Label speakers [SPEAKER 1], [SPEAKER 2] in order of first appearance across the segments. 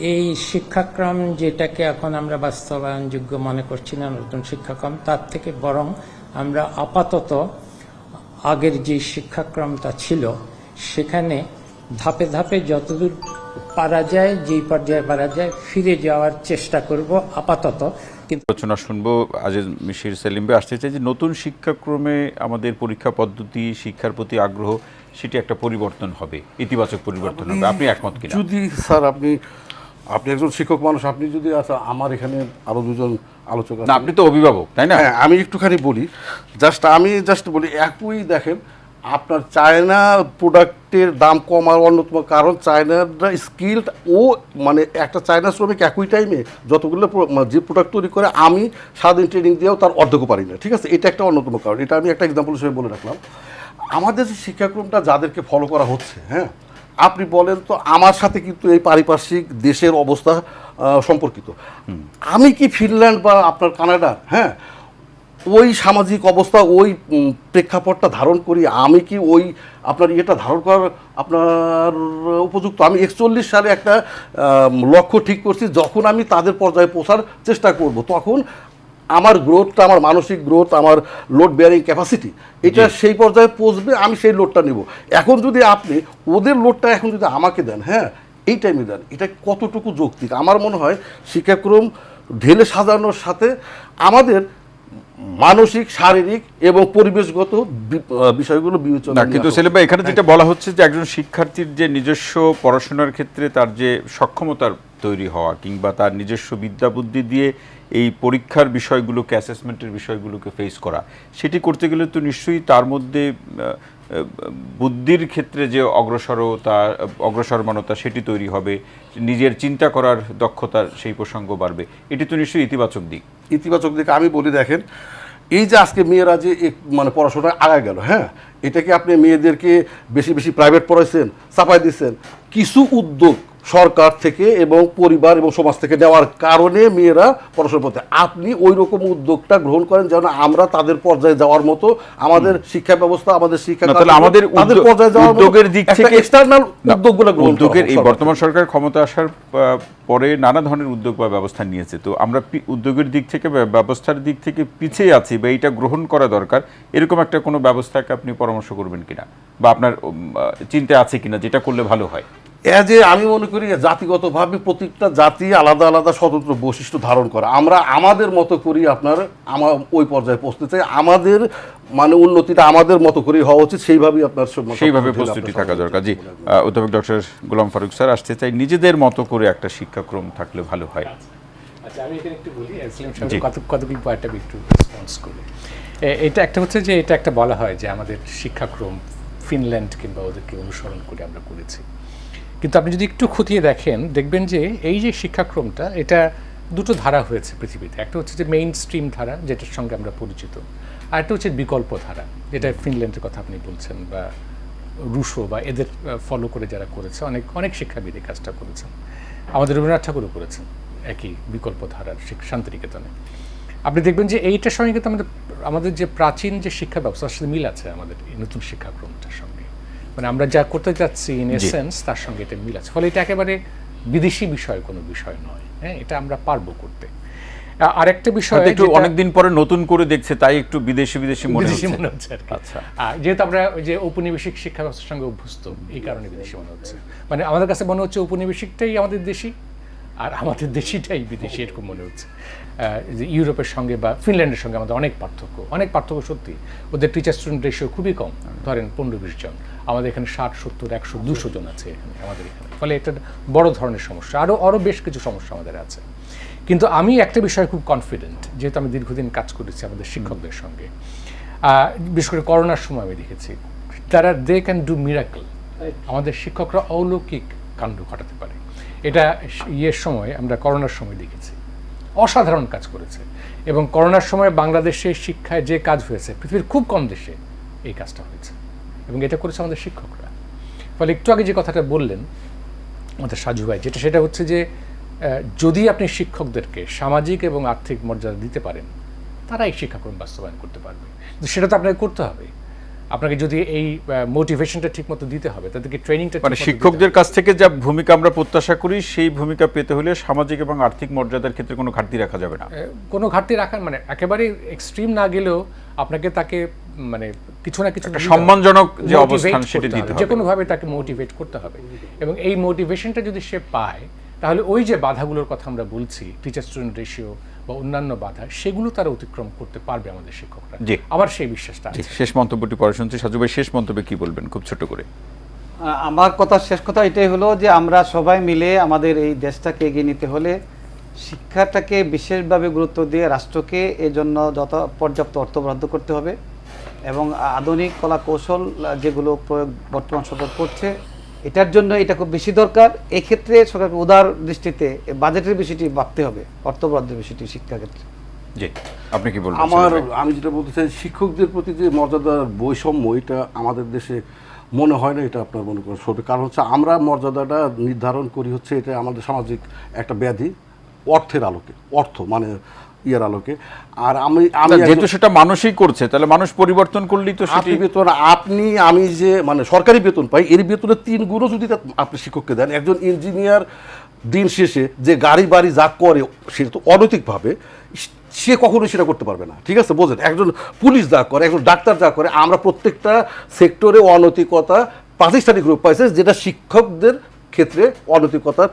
[SPEAKER 1] এই শিক্ষাক্রম যেটাকে এখন আমরা বাস্তবায়নযোগ্য মনে করছি না নতুন শিক্ষাক্রম তার থেকে বরং আমরা আপাতত আগের যে শিক্ষাক্রমটা ছিল সেখানে ধাপে ধাপে যতদূর পারা যায় যেই পর্যায়ে পারা যায় ফিরে যাওয়ার চেষ্টা করব আপাতত। কিন্তু
[SPEAKER 2] আলোচনা শুনব আজিজ মিশির সেলিম ভাই আসতে চাই যে নতুন শিক্ষাক্রমে আমাদের পরীক্ষা পদ্ধতি শিক্ষার প্রতি আগ্রহ সেটি একটা পরিবর্তন হবে ইতিবাচক পরিবর্তন হবে। আপনি একমত কিনা?
[SPEAKER 3] যদি স্যার আপনি আপনি একজন শিক্ষক মানুষ আপনি যদি আচ্ছা আমার এখানে আরও দুজন আলোচক
[SPEAKER 2] না। আপনি তো অভিভাবক তাই না?
[SPEAKER 3] হ্যাঁ আমি একটুখানি বলি জাস্ট আমি জাস্ট বলি একই দেখেন আপনার চায়না প্রোডাক্টের দাম কমার অন্যতম কারণ চায়নাররা স্কিল্ড ও মানে একটা চায়না শ্রমিক একই টাইমে যতগুলো মানে যে প্রোডাক্ট তৈরি করে আমি সারাদিন ট্রেনিং দিয়েও তার অর্ধেকও পারি না ঠিক আছে? এটা একটা অন্যতম কারণ। এটা আমি একটা এক্সাম্পল হিসেবে বলে রাখলাম। আমাদের যে শিক্ষাক্রমটা যাদেরকে ফলো করা হচ্ছে হ্যাঁ আপনি বলেন তো আমার সাথে কিন্তু এই পারিপার্শ্বিক দেশের অবস্থা সম্পর্কিত। আমি কি ফিনল্যান্ড বা আপনার কানাডা হ্যাঁ? ওই সামাজিক অবস্থা ওই প্রেক্ষাপটটা ধারণ করি আমি কি ওই আপনার ইয়েটা ধারণ করার আপনার উপযুক্ত? আমি একচল্লিশ সালে একটা লক্ষ্য ঠিক করছি যখন আমি তাদের পর্যায়ে পৌঁছার চেষ্টা করব তখন আমার গ্রোথটা আমার মানসিক গ্রোথ আমার লোড বেয়ারিং ক্যাপাসিটি এটা সেই পর্যায়ে পৌঁছবে আমি সেই লোডটা নেব। এখন যদি আপনি ওদের লোডটা এখন যদি আমাকে দেন হ্যাঁ এই টাইমে দেন এটা কতটুকু যৌক্তিক? আমার মনে হয় শিক্ষাক্রম ঢেলে সাজানোর সাথে আমাদের মানসিক শারীরিক এবং পরিবেশগত বিষয়গুলো বিবেচনা
[SPEAKER 2] কিন্তু ভাই এখানে যেটা বলা হচ্ছে যে একজন শিক্ষার্থীর যে নিজস্ব পড়াশোনার ক্ষেত্রে তার যে সক্ষমতার তৈরি হওয়া কিংবা তার নিজস্ব বিদ্যা বুদ্ধি দিয়ে এই পরীক্ষার বিষয়গুলোকে অ্যাসেসমেন্টের বিষয়গুলোকে ফেস করা। সেটি করতে গেলে তো নিশ্চয়ই তার মধ্যে বুদ্ধির ক্ষেত্রে যে অগ্রসরতা, অগ্রসরমানতা সেটি তৈরি হবে, নিজের চিন্তা করার দক্ষতার সেই প্রসঙ্গ বাড়বে। এটি তো নিশ্চয়ই ইতিবাচক দিক।
[SPEAKER 3] ইতিবাচক দিক। আমি বলি, দেখেন, এই যে আজকে মেয়েরা যে মানে পড়াশোনায় আগায় গেল হ্যাঁ? এটাকে আপনি মেয়েদেরকে বেশি বেশি প্রাইভেট পড়াইছেন, চাপাই দিচ্ছেন কিছু উদ্যোগ সরকার থেকে এবং পরিবার এবং সমাজ থেকে নেওয়ার কারণে মেয়েরা পড়াশোনা করতে আপনি ওই রকম উদ্যোগটা গ্রহণ করেন যেন আমরা তাদের পর্যায়ে যাওয়ার মতো আমাদের শিক্ষা ব্যবস্থা আমাদের শিক্ষা
[SPEAKER 2] আমাদের
[SPEAKER 3] তাদের পর্যায়ে যাওয়ার
[SPEAKER 2] উদ্যোগের দিক থেকে
[SPEAKER 3] এক্সটার্নাল উদ্যোগগুলো গ্রহণ
[SPEAKER 2] উদ্যোগের এই বর্তমান সরকার ক্ষমতা আসার পরে নানা ধরনের উদ্যোগ বা ব্যবস্থা নিয়েছে। তো আমরা উদ্যোগের দিক থেকে ব্যবস্থার দিক থেকে পিছিয়ে আছি বা এইটা গ্রহণ করা দরকার। এরকম একটা কোনো ব্যবস্থাকে আপনি পরামর্শ করবেন কিনা? বা আপনার চিন্তা আছে কিনা যেটা করলে ভালো হয়?
[SPEAKER 3] এজ এ আমি মনে করি জাতিগতভাবে প্রত্যেকটা জাতি আলাদা আলাদা স্বতন্ত্র বৈশিষ্ট্য ধারণ করে। আমরা আমাদের মতো করি আপনার আমার ওই পর্যায়ে পৌঁছতে চাই। আমাদের মানে উন্নতিটা আমাদের মতো করেই হওয়া উচিত সেইভাবেই আপনার
[SPEAKER 2] সেইভাবে প্রস্তুতি থাকা দরকার। জি অধ্যাপক ডক্টর গোলাম ফারুক স্যার আসতে চাই। নিজেদের মতো করে একটা শিক্ষাক্রম থাকলে ভালো হয়।
[SPEAKER 4] আচ্ছা আমি এখানে একটু বলি আসলাম
[SPEAKER 2] জি।
[SPEAKER 4] সাহেব কত কতগুলো পয়েন্ট আমি একটু রেসপন্স করি এটা একটা হচ্ছে যে এটা একটা বলা হয় যে আমাদের শিক্ষাক্রম ফিনল্যান্ড কিংবা ওদেরকে অনুসরণ করে আমরা করেছি। কিন্তু আপনি যদি একটু খতিয়ে দেখেন, দেখবেন যে এই যে শিক্ষাক্রমটা, এটা দুটো ধারা হয়েছে পৃথিবীতে। একটা হচ্ছে যে মেইন স্ট্রিম ধারা, যেটার সঙ্গে আমরা পরিচিত। আর একটা হচ্ছে বিকল্প ধারা, যেটা ফিনল্যান্ডের কথা আপনি বলছেন বা রুশো বা এদের ফলো করে যারা করেছে, অনেক অনেক শিক্ষাবিদ এই কাজটা করেছেন। আমাদের রবীন্দ্রনাথ ঠাকুরও করেছেন একই বিকল্প ধারার শান্তিনিকেতনে। আপনি দেখবেন যে এইটার সঙ্গে কিন্তু আমাদের আমাদের যে প্রাচীন যে শিক্ষা ব্যবস্থা সাথে মিল আছে আমাদের এই নতুন শিক্ষাক্রমটার সঙ্গে। মানে আমরা যা করতে যাচ্ছি ইন এসেন্স তার সঙ্গে এটা মিল আছে। ফলে এটা একেবারে বিদেশি বিষয় কোনো বিষয় নয় হ্যাঁ? এটা আমরা পারব করতে। আরেকটা বিষয়
[SPEAKER 2] একটু অনেকদিন পরে নতুন করে দেখছে তাই একটু বিদেশি বিদেশি মনে হচ্ছে।
[SPEAKER 4] মনে হচ্ছে আর
[SPEAKER 2] আচ্ছা।
[SPEAKER 4] যেহেতু আমরা ওই যে ঔপনিবেশিক শিক্ষা ব্যবস্থার সঙ্গে অভ্যস্ত এই কারণে বিদেশি মনে হচ্ছে। মানে আমাদের কাছে মনে হচ্ছে ঔপনিবেশিকটাই আমাদের দেশি আর আমাদের দেশিটাই বিদেশি এরকম মনে হচ্ছে। যে ইউরোপের সঙ্গে বা ফিনল্যান্ডের সঙ্গে আমাদের অনেক পার্থক্য অনেক পার্থক্য সত্যি। ওদের টিচার স্টুডেন্ট রেশিও খুবই কম ধরেন পনেরো বিশ জন। আমাদের এখানে ষাট সত্তর একশো দুশো জন আছে এখানে আমাদের এখানে। ফলে এটা বড় ধরনের সমস্যা আরও আরও বেশ কিছু সমস্যা আমাদের আছে। কিন্তু আমি একটা বিষয়ে খুব কনফিডেন্ট যেহেতু আমি দীর্ঘদিন কাজ করেছি আমাদের শিক্ষকদের সঙ্গে। বিশেষ করে করোনার সময় আমি দেখেছি তারা দে ক্যান ডু মিরাকল আমাদের শিক্ষকরা অলৌকিক কাণ্ড ঘটাতে পারে। এটা ইয়ের সময়, আমরা করোনার সময় দেখেছি। অসাধারণ কাজ করেছে। এবং করোনার সময় বাংলাদেশের শিক্ষায় যে কাজ হয়েছে, পৃথিবীর খুব কম দেশে এই কাজটা হয়েছে। এবং এটা করেছে আমাদের শিক্ষকরা। ফলে একটু আগে যে কথাটা বললেন আমাদের সাজু ভাই, যেটা সেটা হচ্ছে যে যদি আপনি শিক্ষকদেরকে সামাজিক এবং আর্থিক মর্যাদা দিতে পারেন তারা এই শিক্ষাক্রম বাস্তবায়ন করতে পারবে। সেটা তো আপনাকে করতে হবে। আপনাকে যদি এই মোটিভেশনটা ঠিকমতো দিতে হবে তাদেরকে ট্রেনিংটা
[SPEAKER 2] মানে শিক্ষকদের কাছ থেকে যা ভূমিকা আমরা প্রত্যাশা করি সেই ভূমিকা পেতে হলে সামাজিক এবং আর্থিক মর্যাদার ক্ষেত্রে কোনো ঘাটতি রাখা যাবে না
[SPEAKER 4] কোনো ঘাটতি রাখার মানে একেবারে এক্সট্রিম না গেলেও আপনাকে তাকে মানে কিছু না কিছু।
[SPEAKER 2] সম্মানজনক যে অবস্থান সেটা দিতে
[SPEAKER 4] হবে। যে কোনোভাবে তাকে মোটিভেট করতে হবে এবং এই মোটিভেশনটা যদি সে পায় তাহলে ওই যে বাধাগুলোর কথা আমরা বলছি টিচার স্টুডেন্ট রেশিও বা অন্যান্য বাধা সেগুলো তারা অতিক্রম করতে পারবে আমাদের শিক্ষকরা।
[SPEAKER 2] জি।
[SPEAKER 4] আমার সেই বিশ্বাসটা
[SPEAKER 2] শেষ মন্তব্যটি পরে শুনছি। সাজু ভাই শেষ মন্তব্যে কি বলবেন? খুব ছোট করে।
[SPEAKER 5] আমার কথা শেষ কথা এটাই হলো যে আমরা সবাই মিলে আমাদের এই দেশটাকে এগিয়ে নিতে হলে শিক্ষাটাকে বিশেষভাবে গুরুত্ব দিয়ে রাষ্ট্রকে এর জন্য যত পর্যাপ্ত অর্থ বরাদ্দ করতে হবে এবং আধুনিক কলা কৌশল যেগুলো প্রয়োগ বর্তমান সরকার করছে এটার জন্য এটা খুব বেশি দরকার। এক্ষেত্রে সরকারকে উদার দৃষ্টিতে বাজেটের বিষয়টি ভাবতে হবে অর্থ বরাদ্দের বিষয়টি শিক্ষাক্ষেত্রে।
[SPEAKER 2] জি আপনি কি বলবেন
[SPEAKER 3] আমার আমি যেটা বলতে চাই শিক্ষকদের প্রতি যে মর্যাদার বৈষম্য এটা আমাদের দেশে মনে হয় না এটা আপনার মনে করেন সঠিক কারণ হচ্ছে আমরা মর্যাদাটা নির্ধারণ করি হচ্ছে এটা আমাদের সামাজিক একটা ব্যাধি অর্থের আলোকে। অর্থ মানে ইয়ের আলোকে। আর আমি আমি
[SPEAKER 2] যেহেতু সেটা মানুষই করছে তাহলে মানুষ পরিবর্তন করলেই তো সেটি
[SPEAKER 3] আপনি বেতন আপনি আমি যে মানে সরকারি বেতন পাই এর বেতনের তিন গুণও যদি আপনি শিক্ষককে দেন একজন ইঞ্জিনিয়ার দিন শেষে যে গাড়ি বাড়ি যা করে সে তো অনৈতিকভাবে সে কখনোই সেটা করতে পারবে না। ঠিক আছে বোঝেন? একজন পুলিশ যা করে একজন ডাক্তার যা করে আমরা প্রত্যেকটা সেক্টরে অনৈতিকতা প্রাতিষ্ঠানিক রূপ পাইছে যেটা শিক্ষকদের ক্ষেত্রে অনৈতিকতার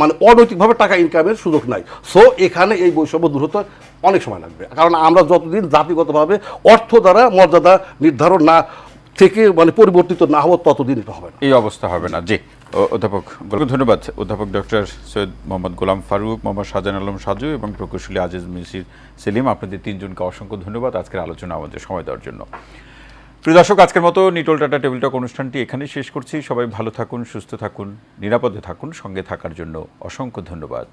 [SPEAKER 3] মানে অনৈতিকভাবে টাকা ইনকামের সুযোগ নাই। সো এখানে এই বৈষম্য দূর হতে অনেক সময় লাগবে। কারণ আমরা যতদিন জাতিগতভাবে অর্থ দ্বারা মর্যাদা নির্ধারণ না থেকে মানে পরিবর্তিত না হওয়া ততদিন এটা হবে না।
[SPEAKER 2] এই অবস্থা হবে না। জি অধ্যাপক ধন্যবাদ। অধ্যাপক ডক্টর সৈয়দ মোহাম্মদ গোলাম ফারুক, মোহাম্মদ শাহজাহান আলম সাজু এবং প্রকৌশলী আজিজ মিসির সেলিম, আপনাদের তিনজনকে অসংখ্য ধন্যবাদ আজকের আলোচনা আমাদের সময় দেওয়ার জন্য। প্রিয় দর্শক, আজকের মতো নিটল টাটা টেবিল টক অনুষ্ঠানটি এখানে শেষ করছি। সবাই ভালো থাকুন, সুস্থ থাকুন, নিরাপদে থাকুন, সঙ্গে থাকার জন্য অসংখ্য ধন্যবাদ।